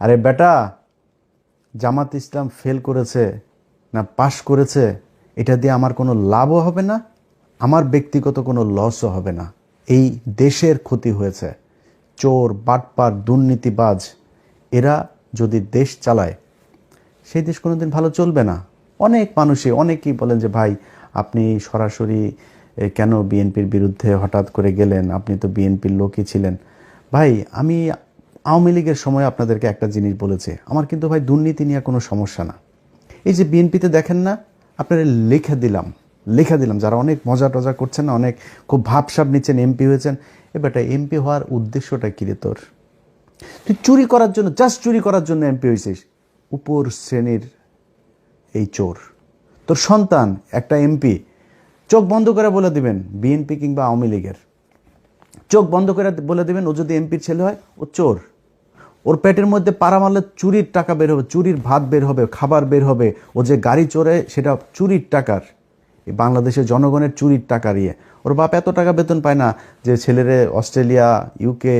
আরে বেটা, জামাত ইসলাম ফেল করেছে না পাশ করেছে, এটা দিয়ে আমার কোনো লাভও হবে না, আমার ব্যক্তিগত কোনো লসও হবে না। এই দেশের ক্ষতি হয়েছে। চোর, বাটপার, দুর্নীতিবাজ, এরা যদি দেশ চালায়, সেই দেশ কোনো দিন ভালো চলবে না। অনেক মানুষই, অনেকেই বলেন যে, ভাই, আপনি সরাসরি কেন বিএনপির বিরুদ্ধে হঠাৎ করে গেলেন? আপনি তো বিএনপির লোকই ছিলেন। ভাই, আমি আওয়ামী লীগের সময় আপনাদেরকে একটা জিনিস বলেছে। আমার কিন্তু ভাই দুর্নীতি নিয়ে কোনো সমস্যা না। এই যে বিএনপিতে দেখেন না, আপনারা লেখা দিলাম লেখা দিলাম। যারা অনেক মজা টজা করছেন না অনেক খুব ভাবসাব নিচ্ছেন, এমপি হয়েছেন, এ বেটা এমপি হওয়ার উদ্দেশ্যটা কী রে তোর? তুই চুরি করার জন্য জাস্ট চুরি করার জন্য এমপি হয়েছিস। উপর শ্রেণির এই চোর। তোর সন্তান, একটা এমপি, চোখ বন্ধ করে বলে দিবেন, বিএনপি কিংবা আওয়ামী লীগের। চোখ বন্ধ করে বলে দিবেন, ও যদি এমপির ছেলে হয়, ও চোর। ওর পেটের মধ্যে পাড়া মারলে চুরির টাকা বের হবে, চুরির ভাত বের হবে, খাবার বের হবে। ও যে গাড়ি চড়ে সেটা চুরির টাকার। এই বাংলাদেশের জনগণের চুরির টাকা ইয়ে ওর বাপ এত টাকা বেতন পায় না যে ছেলেরে অস্ট্রেলিয়া ইউকে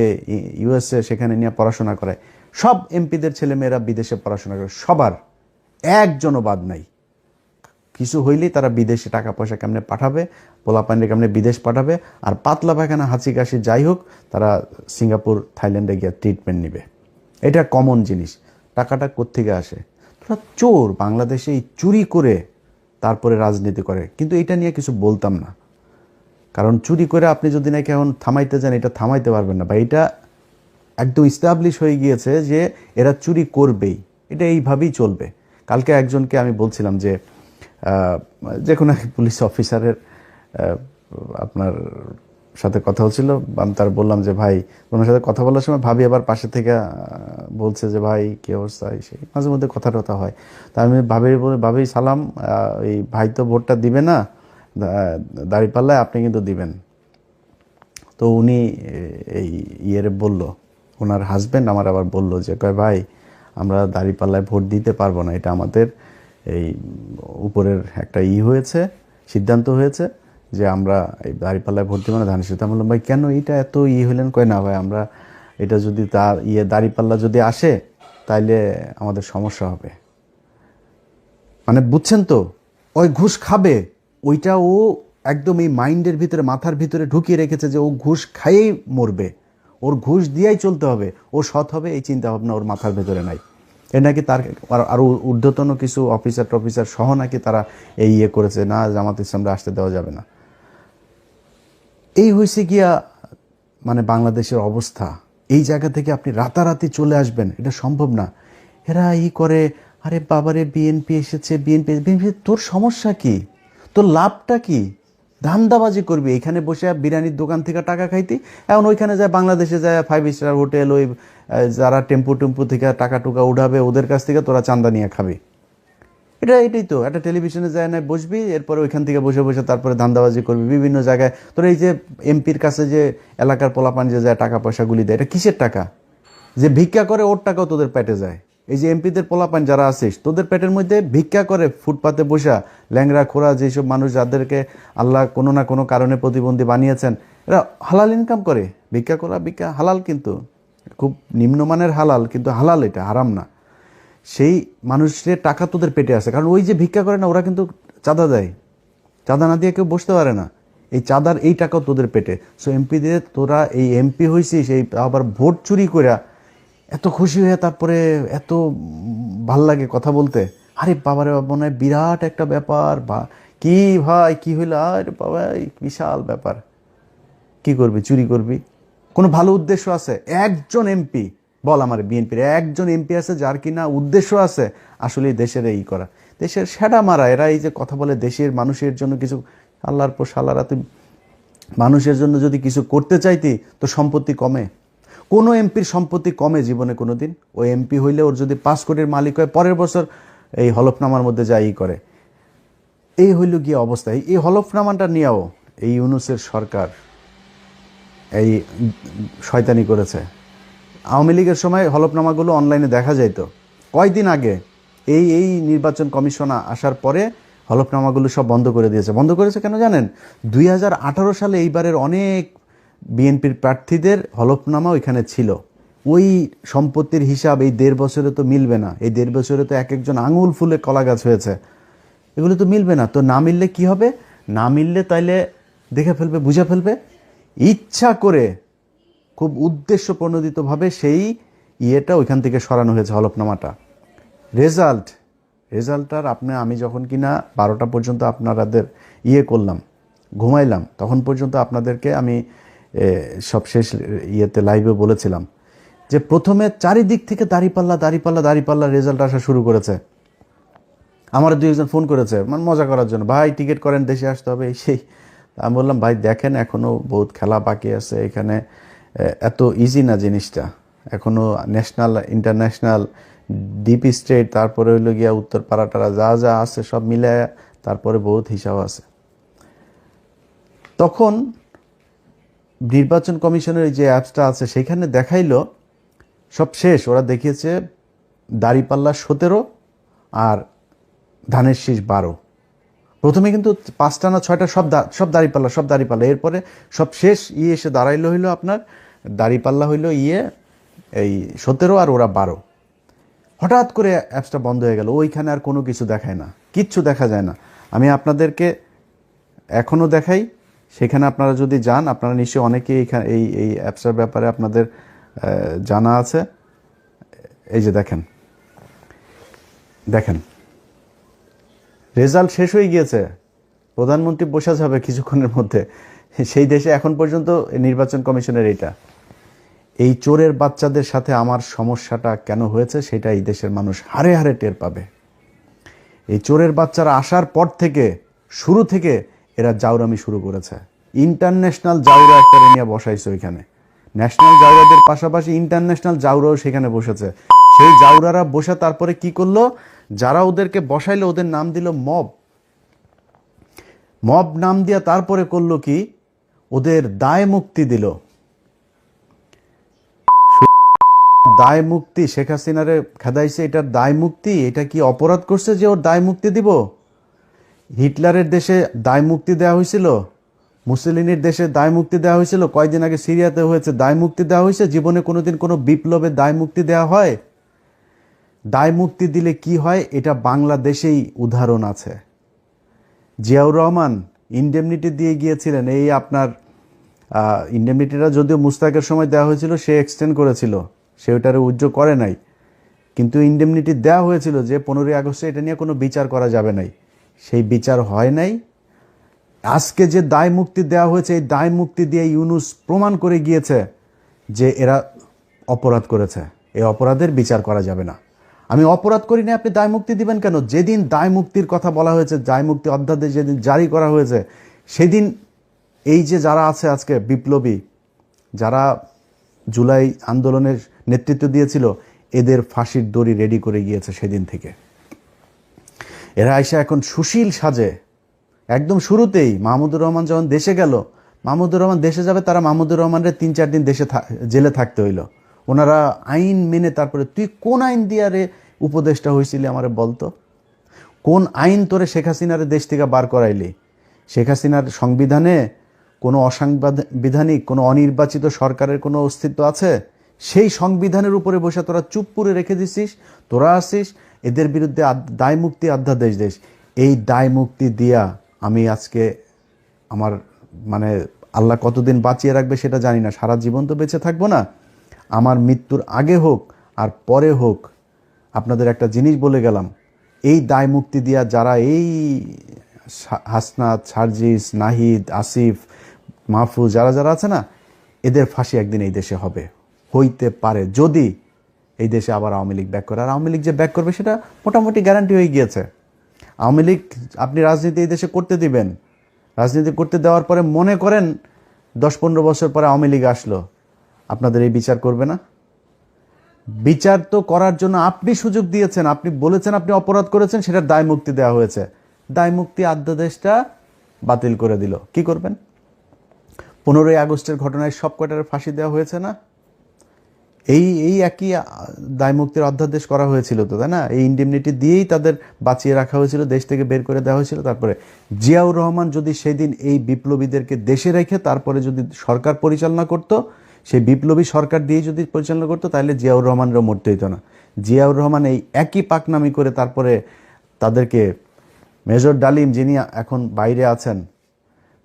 ইউএসএ সেখানে নিয়ে পড়াশোনা করে। সব এমপিদের ছেলেমেয়েরা বিদেশে পড়াশোনা করে। সবার। একজনও বাদ নাই। কিছু হইলেই তারা বিদেশে টাকা পয়সা কেমনে পাঠাবে পোলাপান্ডে কেমনে বিদেশ পাঠাবে, আর পাতলা পায়খানা হাঁচি কাশি যাই হোক, তারা সিঙ্গাপুর, থাইল্যান্ডে গিয়ে ট্রিটমেন্ট নেবে। এটা কমন জিনিস। টাকাটা কোত্থেকে আসে? তোরা চোর বাংলাদেশে এই চুরি করে তারপরে রাজনীতি করে। কিন্তু এটা নিয়ে কিছু বলতাম না। কারণ চুরি করে আপনি যদি নাকি এখন থামাইতে যান এটা থামাইতে পারবেন না। বা এটা একদম ইস্টাবলিশ হয়ে গিয়েছে যে এরা চুরি করবেই। এটা এইভাবেই চলবে। কালকে একজনকে আমি বলছিলাম যে যে কোনো পুলিশ অফিসারের আপনার সাথে কথা হচ্ছিল। আমি তার বললাম যে, ভাই ওনার সাথে কথা বলার সময় ভাবি আবার পাশে থেকে বলছে যে, ভাই, কী অবস্থা? সেই মাঝে মধ্যে কথা টথা হয়। তা আমি ভাবি, বলে, ভাবি, সালাম এই ভাই তো ভোটটা দিবে না দাড়ি পাল্লায় আপনি কিন্তু দিবেন। তো উনি এই ইয়ের বলল, ওনার হাজব্যান্ড আমার আবার বলল যে, কয় ভাই, আমরা দাঁড়িপাল্লায় ভোট দিতে পারব না। এটা আমাদের এই উপরের একটা ই হয়েছে, সিদ্ধান্ত হয়েছে। যে আমরা এই দাঁড়িপাল্লায় ভোট দিব না ধানের সাথে আমি বললাম, ভাই, কেন এটা এত ই হলেন কয়, না, ভাই, আমরা এটা যদি তার ইয়ে দাঁড়িপাল্লা যদি আসে, তাইলে আমাদের সমস্যা হবে। মানে বুঝছেন তো, ওই ঘুষ খাবে, ওইটা ও একদম এই মাইন্ডের ভিতরে, মাথার ভিতরে ঢুকিয়ে রেখেছে যে ও ঘুষ খাইয়েই মরবে। ওর ঘুষ দিয়েই চলতে হবে, ও সৎ হবে, এই চিন্তা ভাবনা ওর মাথার ভেতরে নাই। এ নাকি তার আর- আরও ঊর্ধ্বতন কিছু অফিসার টফিসার সহ নাকি তারা এই ইয়ে করেছে, না, জামাত ইসলামরা আসতে দেওয়া যাবে না। এই হয়েছে গিয়া মানে বাংলাদেশের অবস্থা। এই জায়গা থেকে আপনি রাতারাতি চলে আসবেন, এটা সম্ভব না। এরা ই করে, আরে বাবারে, বিএনপি এসেছে, বিএনপি বিএনপি, তোর সমস্যা কি? তোর লাভটা কি? ধান্দাবাজি করবি। এখানে বসে বিরিয়ানির দোকান থেকে টাকা খাইতি, এখন ওইখানে যায় বাংলাদেশে যায় ফাইভ স্টার হোটেল ওই যারা টেম্পু টেম্পু থেকে টাকা টুকা উঠাবে, ওদের কাছ থেকে তোরা চান্দা নিয়ে খাবি। এটা এটাই তো, একটা টেলিভিশনে যায় না, বসবি, এরপরে ওইখান থেকে বসে বসে তারপরে ধান্দাবাজি করবি, বিভিন্ন জায়গায়। তোর এই যে এমপির কাছে যে এলাকার পোলাপান যে যায়, টাকা পয়সাগুলি দেয়, এটা কিসের টাকা? যে ভিক্ষা করে, ওর টাকাও তোদের পেটে যায়। এই যে এমপিদের পোলাপান যারা আসিস তোদের পেটের মধ্যে ভিক্ষা করে, ফুটপাতে বসা ল্যাংরা খোরা যেসব মানুষ যাদেরকে আল্লাহ কোনো না কোনো কারণে প্রতিবন্ধী বানিয়েছেন, এরা হালাল ইনকাম করে। ভিক্ষা করা ভিক্ষা হালাল কিন্তু, খুব নিম্নমানের হালাল, কিন্তু হালাল এটা, হারাম না। সেই মানুষের টাকা তোদের পেটে আছে। কারণ ওই যে ভিক্ষা করে না, ওরা কিন্তু চাঁদা দেয়। চাঁদা না দিয়ে কেউ বসতে পারে না। এই চাঁদার এই টাকাও তোদের পেটে। সো এমপিদের তোরা এই এমপি হয়েছিস এই আবার ভোট চুরি করে এত খুশি হয়ে তারপরে এত ভালো লাগে কথা বলতে। আরে বাবারে বাবা মনে বিরাট একটা ব্যাপার। বা কি ভাই, কি হইল? আরে বাবা বিশাল ব্যাপার। কি করবি? চুরি করবি? কোনো ভালো উদ্দেশ্য আছে? একজন এমপি বল আমার বিএনপির একজন এমপি আছে যার কিনা উদ্দেশ্য আছে আসলে দেশের এই করা। দেশের সেটা মারা, এরা এই যে কথা বলে দেশের মানুষের জন্য কিছু, আল্লাহর পর সাল্লাহরা তুই মানুষের জন্য যদি কিছু করতে চাইতি তো সম্পত্তি কমে। কোনো এমপির সম্পত্তি কমে জীবনে কোনো দিন ওই এমপি হইলে ওর যদি পাঁচ কোটির মালিক হয়, পরের বছর এই হলফনামার মধ্যে যাই করে। এই হইল গিয়ে অবস্থা। এই হলফনামাটা নিয়েও এই ইউনুসের সরকার। এই শয়তানি করেছে। আওয়ামী লীগের সময় হলফনামাগুলো অনলাইনে দেখা যাইতো। কয়দিন আগে এই এই নির্বাচন কমিশন আসার পরে হলফনামাগুলো সব বন্ধ করে দিয়েছে। বন্ধ করেছে কেন জানেন? দুই হাজার আঠারো সালে এইবারের অনেক বিএনপির প্রার্থীদের হলফনামা ওইখানে ছিল। ওই সম্পত্তির হিসাব এই দেড় বছরে তো মিলবে না। এই দেড় বছরে তো এক একজন আঙুল ফুলে কলা গাছ হয়েছে। এগুলো তো মিলবে না। তো না মিললে কি হবে? না মিললে তাইলে দেখে ফেলবে, বুঝে ফেলবে? ইচ্ছা করে খুব উদ্দেশ্য প্রণোদিতভাবে সেই ইয়েটা ওইখান থেকে সরানো হয়েছে হলফনামাটা। রেজাল্ট রেজাল্টটার আপনি, আমি যখন কিনা বারোটা পর্যন্ত আপনাদের ইয়ে করলাম, ঘুমাইলাম, তখন পর্যন্ত আপনাদেরকে আমি সব শেষ ইয়েতে লাইভে বলেছিলাম যে প্রথমে চারিদিক থেকে দাড়িপাল্লা দাড়িপাল্লা দাড়িপাল্লা রেজাল্ট আসা শুরু করেছে। আমার দুই একজন ফোন করেছে মানে মজা করার জন্য, ভাই টিকিট করেন, দেশে আসতে হবে। সেই, আমি বললাম, ভাই, দেখেন এখনও বহুত খেলা বাকি আছে এখানে। এত ইজি না জিনিসটা। এখনও ন্যাশনাল ইন্টারন্যাশনাল ডিপ স্টেট তারপরে হইল গিয়া উত্তর পাড়াটারা যা যা আছে সব মিলে তারপরে বহুত হিসাব আছে। তখন নির্বাচন কমিশনের যে অ্যাপসটা আছে, সেখানে দেখাইলো, সব শেষ, ওরা দেখিয়েছে দাড়িপাল্লা সতেরো আর ধানের শীষ বারো। প্রথমে কিন্তু পাঁচটা না ছয়টা সব সব দাঁড়িপাল্লা সব দাঁড়িপাল্লা। এরপরে সব শেষ ইয়ে এসে দাঁড়াইলো হইল আপনার দাড়িপাল্লা হইল ইয়ে এই সতেরো আর ওরা বারো। হঠাৎ করে অ্যাপসটা বন্ধ হয়ে গেল, ওইখানে আর কোনো কিছু দেখায় না, কিচ্ছু দেখা যায় না। আমি আপনাদেরকে এখনও দেখাই, সেখানে আপনারা যদি যান, আপনারা নিশ্চয়ই অনেকেই এখানে এই এই অ্যাপসের ব্যাপারে আপনাদের জানা আছে। এই যে দেখেন দেখেন। রেজাল্ট শেষ হয়ে গিয়েছে। প্রধানমন্ত্রী বসে যাবে কিছুক্ষণের মধ্যে। সেই দেশে এখন পর্যন্ত নির্বাচন কমিশনের এটা। এই চোরের বাচ্চাদের সাথে আমার সমস্যাটা কেন হয়েছে সেটা এই দেশের মানুষ হারে হারে টের পাবে। এই চোরের বাচ্চারা আসার পর থেকে, শুরু থেকে এরা জাউরামি শুরু করেছে। ইন্টারন্যাশনাল জাউরা একটা নিয়ে বসাইছে ওইখানে। ন্যাশনাল জাউরাদের পাশাপাশি ইন্টারন্যাশনাল জাউরাও সেখানে বসেছে। সেই জাউরারা বসে তারপরে কি করল? যারা ওদেরকে বসাইলো, ওদের নাম দিল মব। মব নাম দিয়া তারপরে করল কি? ওদের দায় মুক্তি দিল। দায় মুক্তি শেখ হাসিনারে খেদাইছে, এটার দায় মুক্তি এটা কি অপরাধ করছে যে ওর দায় মুক্তি দিব? হিটলারের দেশে দায় মুক্তি দেওয়া হয়েছিল, মুসলিনের দেশে দায় মুক্তি দেওয়া হয়েছিল, কয়দিন আগে সিরিয়াতে হয়েছে দায় মুক্তি দেওয়া হয়েছে, জীবনে কোনোদিন কোনো বিপ্লবে দায় মুক্তি দেওয়া হয়? দায় মুক্তি দিলে কি হয়? এটা বাংলাদেশেই উদাহরণ আছে। জিয়াউর রহমান ইন্ডেমনিটি দিয়ে গিয়েছিলেন, এই আপনার ইন্ডেমনিটিটা যদিও মুস্তাকের সময় দেওয়া হয়েছিল, সে এক্সটেন্ড করেছিল। সে ওটারে উজ্জ্ব করে নাই। কিন্তু ইন্ডেমনিটি দেওয়া হয়েছিল যে পনেরোই আগস্টে এটা নিয়ে কোনো বিচার করা যাবে নাই। সেই বিচার হয় নাই। আজকে যে দায় মুক্তি দেওয়া হয়েছে, এই দায় মুক্তি দিয়ে ইউনুস প্রমাণ করে গিয়েছে যে এরা অপরাধ করেছে। এই অপরাধের বিচার করা যাবে না। আমি অপরাধ করি না আপনি দায় মুক্তি দিবেন কেন? যেদিন দায় মুক্তির কথা বলা হয়েছে, দায় মুক্তি অধ্যাদেশ যেদিন জারি করা হয়েছে, সেদিন এই যে যারা আছে আজকে বিপ্লবী, যারা জুলাই আন্দোলনের নেতৃত্ব দিয়েছিল, এদের ফাঁসির দড়ি রেডি করে গিয়েছে সেদিন থেকে। এরা এসে এখন সুশীল সাজে। একদম শুরুতেই মাহমুদুর রহমান যখন দেশে গেল, মাহমুদুর রহমান দেশে যাবে, তারা মাহমুদুর রহমানের তিন চার দিন দেশে জেলে থাকতে হইল। ওনারা আইন মেনে তারপরে, তুই কোন আইন দিয়ে রে উপদেশটা হয়েছিলি আমারে বলতো? কোন আইন তোরে শেখ হাসিনার দেশ থেকে বার করাইলি? শেখ হাসিনার সংবিধানে কোনো অসাংবিধানিক, কোনো অনির্বাচিত সরকারের কোনো অস্তিত্ব আছে? সেই সংবিধানের উপরে বসে তোরা চুপ করে রেখে দিছিস, তোরা আসিস, এদের বিরুদ্ধে দায় মুক্তি অধ্যাদেশ দেশ। এই দায় মুক্তি দিয়া আমি আজকে আমার মানে আল্লাহ কতদিন বাঁচিয়ে রাখবে সেটা জানি না, সারা জীবন তো বেঁচে থাকব না। আমার মৃত্যুর আগে হোক আর পরে হোক, আপনাদের একটা জিনিস বলে গেলাম, এই দায় মুক্তি দিয়া যারা এই হাসনাত, সার্জিস, নাহিদ, আসিফ, মাহফুজ, যারা যারা আছে না, এদের ফাঁসি একদিন এই দেশে হবে। হইতে পারে। যদি এই দেশে আবার আওয়ামী লীগ ব্যাক করে, আর আওয়ামী লীগ যে ব্যাক করবে সেটা মোটামুটি গ্যারান্টি হয়ে গিয়েছে। আওয়ামী লীগ, আপনি রাজনীতি এই দেশে করতে দিবেন। রাজনীতি করতে দেওয়ার পরে মনে করেন দশ পনেরো বছর পরে আওয়ামী লীগ আসলো। আপনাদের এই বিচার করবে না? বিচার তো করার জন্য আপনি সুযোগ দিয়েছেন। আপনি বলেছেন, আপনি অপরাধ করেছেন সেটার দায় মুক্তি দেওয়া হয়েছে। দায় মুক্তি আধ্যাদেশটা বাতিল করে দিল। কি করবেন? পনেরোই আগস্টের ঘটনায় সব কটার ফাঁসি দেওয়া হয়েছে না? এই এই একই আহ, দায় মুক্তির অধ্যাদেশ করা হয়েছিল তো তাই না? এই ইন্ডিমনিটি দিয়েই তাদের বাঁচিয়ে রাখা হয়েছিল দেশ থেকে বের করে দেওয়া হয়েছিল। তারপরে জিয়াউর রহমান যদি সেদিন এই বিপ্লবীদেরকে দেশে রেখে তারপরে যদি সরকার পরিচালনা করত সেই বিপ্লবী সরকার দিয়ে যদি পরিচালনা করতো তাহলে জিয়াউর রহমানেরও মরতে হইতো না। জিয়াউর রহমান এই একই পাকনামি করে তারপরে তাদেরকে মেজর ডালিম যিনি এখন বাইরে আছেন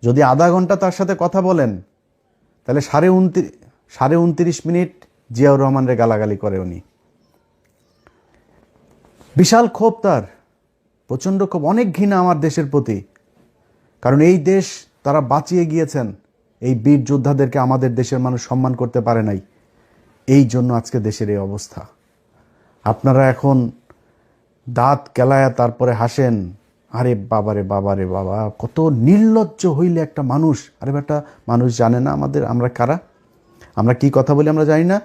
যদি আধা ঘণ্টা তার সাথে কথা বলেন তাহলে সাড়ে উনত্রিশ সাড়ে উনত্রিশ মিনিট জিয়াউর রহমানের গালাগালি করে উনি। বিশাল ক্ষোভ তার, প্রচণ্ড ক্ষোভ, অনেক ঘৃণা আমার দেশের প্রতি। কারণ এই দেশ তারা বাঁচিয়ে গিয়েছেন, এই বীর যোদ্ধাদেরকে আমাদের দেশের মানুষ সম্মান করতে পারে নাই। এই জন্য আজকে দেশের এই অবস্থা। আপনারা এখন দাঁত কেলায়া তারপরে হাসেন, আরে বাবারে বাবারে, বাবা, কত নির্লজ্জ হইলে একটা মানুষ। আরে একটা মানুষ জানে না আমাদের, আমরা কারা? আমরা কি কথা বলি আমরা জানি না।